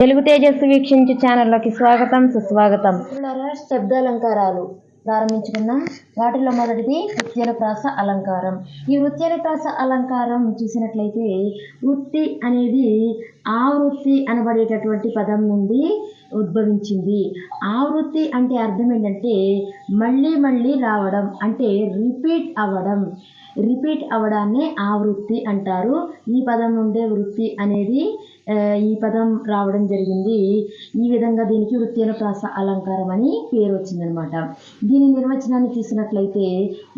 తెలుగు తేజస్సు వీక్షించే ఛానల్లోకి స్వాగతం సుస్వాగతం. శబ్దాలంకారాలు ప్రారంభించుకున్న వాటిలో మొదటిది వృత్యల ప్రాస అలంకారం. ఈ వృత్యల ప్రాస అలంకారం చూసినట్లయితే వృత్తి అనేది ఆవృత్తి అనబడేటటువంటి పదం నుండి ఉద్భవించింది. ఆవృత్తి అంటే అర్థం ఏంటంటే మళ్ళీ మళ్ళీ రావడం అంటే రిపీట్ అవ్వడం. రిపీట్ అవ్వడాన్నే ఆవృత్తి అంటారు. ఈ పదం నుండే వృత్తి అనేది ఈ పదం రావడం జరిగింది. ఈ విధంగా దీనికి వృత్తిన ప్రాస అలంకారం అని పేరు వచ్చిందనమాట దీని నిర్వచనాన్ని చూసినట్లయితే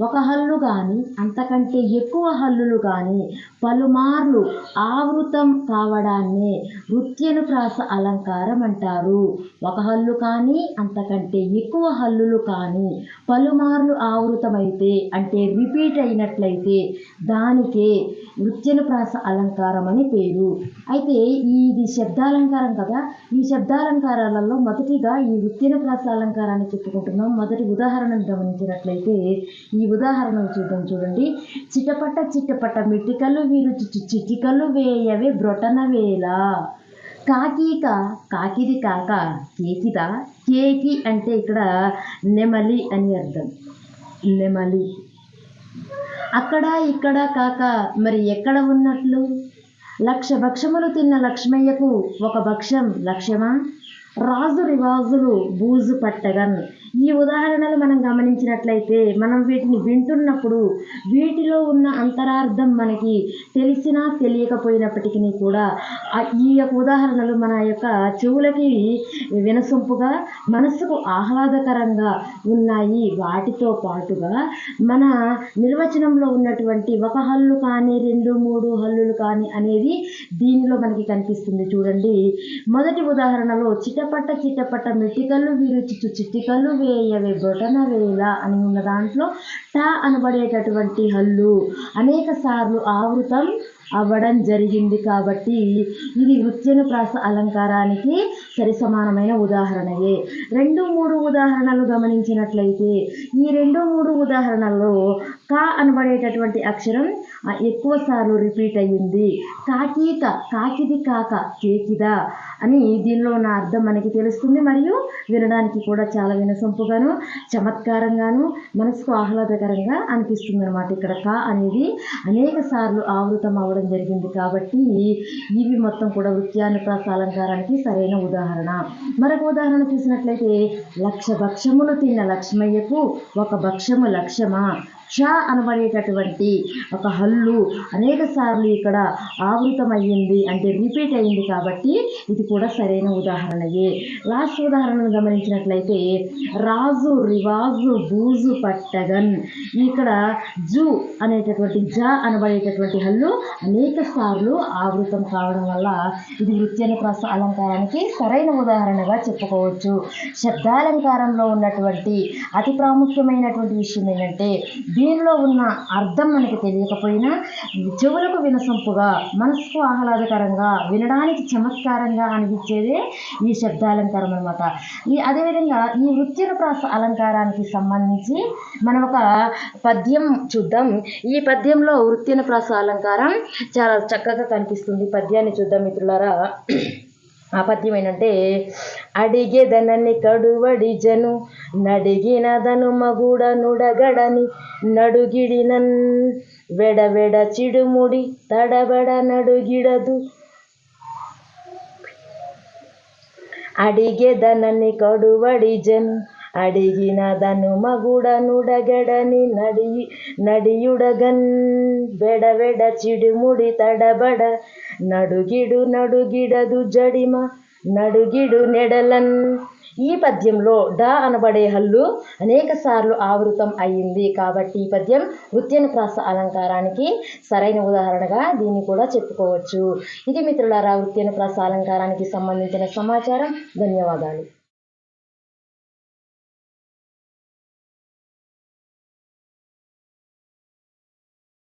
ఒక హల్లు కానీ అంతకంటే ఎక్కువ హల్లులు కానీ పలుమార్లు ఆవృతం కావడాన్నే వృత్యను ప్రాస అలంకారం అంటారు. ఒక హల్లు కానీ అంతకంటే ఎక్కువ హల్లులు కానీ పలుమార్లు ఆవృతమైతే అంటే రిపీట్ అయినట్లయితే దానికే వృత్యను ప్రాస అలంకారం అని పేరు. అయితే ఇది శబ్దాలంకారం కదా. ఈ శబ్దాలంకారాలలో మొదటిగా ఈ వృత్తిన ప్రాసాలంకారాన్ని చెప్పుకుంటున్నాం. మొదటి ఉదాహరణను గమనించినట్లయితే ఈ ఉదాహరణను చూద్దాం చూడండి. చిటపట చిటపట మిటికలు వీరు చిటికలు వేయవే బ్రొటన వేల కాకీక కాకిది కాక కేకిద కేకి అంటే ఇక్కడ నెమలి అని అర్థం. నెమలి. అక్కడ ఇక్కడ కాక మరి ఎక్కడ ఉన్నట్లు? లక్ష భక్షములు తిన్న లక్ష్మయ్యకు ఒక భక్ష్యం లక్ష్యమా? రాజు రివాజులు బూజు పట్టగన్. ఈ ఉదాహరణలు మనం గమనించినట్లయితే మనం వీటిని వింటున్నప్పుడు వీటిలో ఉన్న అంతరార్థం మనకి తెలిసినా తెలియకపోయినప్పటికీ కూడా ఈ యొక్క ఉదాహరణలు మన యొక్క చెవులకి వినసొంపుగా మనసుకు ఆహ్లాదకరంగా ఉన్నాయి. వాటితో పాటుగా మన నిర్వచనంలో ఉన్నటువంటి ఒక హల్లు కానీ రెండు మూడు హల్లులు కానీ అనేది దీనిలో మనకి కనిపిస్తుంది. చూడండి. మొదటి ఉదాహరణలో చిట చిట్టపట్ట చిట్టపట్ట వీరు విరుచుచు చిట్టికలు వేయవే బొటన వేల అని ఉన్న దాంట్లో టా అనబడేటటువంటి హల్లు. అనేక సార్లు ఆవృతం అవ్వడం జరిగింది కాబట్టి ఇది వృత్యను ప్రాస అలంకారానికి సరి సమానమైన ఉదాహరణయే. రెండు మూడు ఉదాహరణలు గమనించినట్లయితే ఈ రెండు మూడు ఉదాహరణల్లో కా అనబడేటటువంటి అక్షరం ఎక్కువ సార్లు రిపీట్ అయ్యింది. కాకీక కాకిది కాక కేకిద అని దీనిలో ఉన్న అర్థం మనకి తెలుస్తుంది మరియు వినడానికి కూడా చాలా వినసొంపుగాను చమత్కారంగాను మనసుకు ఆహ్లాదకరంగా అనిపిస్తుంది అనమాట ఇక్కడ కా అనేది. అనేక సార్లు ఆవృతం అవ్వడం జరిగింది కాబట్టి ఇవి మొత్తం కూడా వృత్యానుప్రాస అలంకారానికి సరైన ఉదాహరణ. మరొక ఉదాహరణ చూసినట్లయితే లక్ష భక్షములు తిన్న లక్ష్మయ్యకు ఒక భక్షము లక్ష్యమా ష అనబడేటటువంటి ఒక హల్లు అనేక సార్లు ఇక్కడ ఆవృతమయ్యింది అంటే రిపీట్ అయింది కాబట్టి ఇది కూడా సరైన ఉదాహరణయే. లాస్ట్ ఉదాహరణను గమనించినట్లయితే రాజు రివాజు బూజు పట్టగన్. ఇక్కడ జు అనేటటువంటి జ అనబడేటటువంటి హల్లు అనేక సార్లు ఆవృతం కావడం వల్ల ఇది వృత్యన ప్రాస అలంకారానికి సరైన ఉదాహరణగా చెప్పుకోవచ్చు. శబ్దాలంకారంలో ఉన్నటువంటి అతి ప్రాముఖ్యమైనటువంటి విషయం ఏంటంటే దీనిలో ఉన్న అర్థం మనకి తెలియకపోయినా చెవులకు వినసొంపుగా మనసుకు ఆహ్లాదకరంగా వినడానికి చమత్కారంగా అనిపించేదే ఈ శబ్దాలంకారం అనమాట ఈ అదేవిధంగా ఈ వృత్తిన ప్రాస అలంకారానికి సంబంధించి మనం ఒక పద్యం చూద్దాం. ఈ పద్యంలో వృత్తిన ప్రాస అలంకారం చాలా చక్కగా కనిపిస్తుంది. పద్యాన్ని చూద్దాం మిత్రులారా. ఆ పద్యం ఏంటంటే అడిగేదనని కడువడి జను నడిగినదను మగుడ నుడగడని నడుగిడినన్ వెడవెడ చిడుముడి తడబడ నడుగిడదు. అడిగేదనని కడువడి జను అడిగినదను మగుడ నుడగడని నడి నడియుడగన్ వెడవెడ చిడుముడి తడబడ నడుగిడు నడుగిడదు జడిమ నడుగిడు నెడలన్. ఈ పద్యంలో డ అనబడే హల్లు అనేక సార్లు ఆవృతం అయ్యింది కాబట్టి ఈ పద్యం వృత్యను ప్రాస అలంకారానికి సరైన ఉదాహరణగా దీన్ని కూడా చెప్పుకోవచ్చు. ఇది మిత్రులారా వృత్యను ప్రాస అలంకారానికి సంబంధించిన సమాచారం. ధన్యవాదాలు.